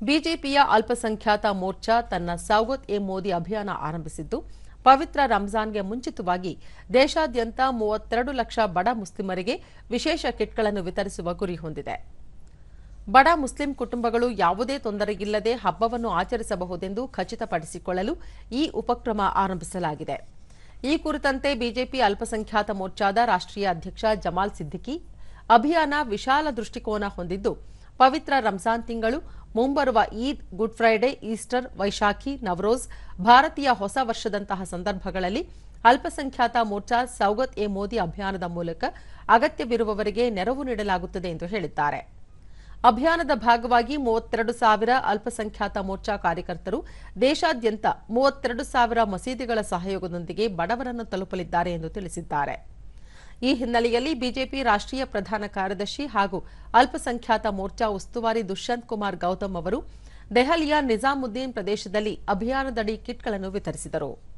ಬಿಜೆಪಿಯ ಅಲ್ಪಸಂಖ್ಯಾತ ಮೋರ್ಚಾ ತನ್ನ ಸೌಗತ್ ಎ ಮೋದಿ ಅಭಿಯಾನ ಆರಂಭಿಸಿದ್ದು, ಪವಿತ್ರ ರಂಜಾನ್ಗೆ ಮುಂಚಿತವಾಗಿ ದೇಶಾದ್ಯಂತ ಮೂವತ್ತೆರಡು ಲಕ್ಷ ಬಡ ಮುಸ್ಲಿಮರಿಗೆ ವಿಶೇಷ ಕಿಟ್ಗಳನ್ನು ವಿತರಿಸುವ ಗುರಿ ಹೊಂದಿದೆ. ಬಡ ಮುಸ್ಲಿಂ ಕುಟುಂಬಗಳು ಯಾವುದೇ ತೊಂದರೆಯಿಲ್ಲದೆ ಹಬ್ಬವನ್ನು ಆಚರಿಸಬಹುದೆಂದು ಖಚಿತಪಡಿಸಿಕೊಳ್ಳಲು ಈ ಉಪಕ್ರಮ ಆರಂಭಿಸಲಾಗಿದೆ. ಈ ಕುರಿತಂತೆ ಬಿಜೆಪಿ ಅಲ್ಪಸಂಖ್ಯಾತ ಮೋರ್ಚಾದ ರಾಷ್ಟ್ರೀಯ ಅಧ್ಯಕ್ಷ ಜಮಾಲ್ ಸಿದ್ದಿಕಿ, ಅಭಿಯಾನ ವಿಶಾಲ ದೃಷ್ಟಿಕೋನ ಹೊಂದಿದ್ದು ಪವಿತ್ರ ರಂಜಾನ್ ತಿಂಗಳು ಮುಂಬರುವ Eid, Good Friday, Easter, Vaisakhi, Navroz, ಭಾರತೀಯ ಹೊಸ ವರ್ಷದಂತಹ ಸಂದರ್ಭಗಳಲ್ಲಿ ಅಲ್ಪಸಂಖ್ಯಾತ ಮೋರ್ಚಾ ಸೌಗತ್ ಎ ಮೋದಿ ಅಭಿಯಾನದ ಮೂಲಕ ಅಗತ್ಯವಿರುವವರಿಗೆ ನೆರವು ನೀಡಲಾಗುತ್ತದೆ ಎಂದು ಹೇಳಿದ್ದಾರೆ. ಅಭಿಯಾನದ ಭಾಗವಾಗಿ ಮೂವತ್ತೆರಡು ಸಾವಿರ ಅಲ್ಪಸಂಖ್ಯಾತ ಮೋರ್ಚಾ ಕಾರ್ಯಕರ್ತರು ದೇಶಾದ್ಯಂತ ಮೂವತ್ತೆರಡು ಸಾವಿರ ಮಸೀದಿಗಳ ಸಹಯೋಗದೊಂದಿಗೆ ಬಡವರನ್ನು ತಲುಪಲಿದ್ದಾರೆ ಎಂದು ತಿಳಿಸಿದ್ದಾರೆ. ಈ ಹಿನ್ನೆಲೆಯಲ್ಲಿ ಬಿಜೆಪಿ ರಾಷ್ಟ್ರೀಯ ಪ್ರಧಾನ ಕಾರ್ಯದರ್ಶಿ ಹಾಗೂ ಅಲ್ಪಸಂಖ್ಯಾತ ಮೋರ್ಚಾ ಉಸ್ತುವಾರಿ ದುಷ್ಯಂತ್ ಕುಮಾರ್ ಗೌತಮ್ ಅವರು ದೆಹಲಿಯ ನಿಜಾಮುದ್ದೀನ್ ಪ್ರದೇಶದಲ್ಲಿ ಅಭಿಯಾನದಡಿ ಕಿಟ್ಗಳನ್ನು ವಿತರಿಸಿದರು.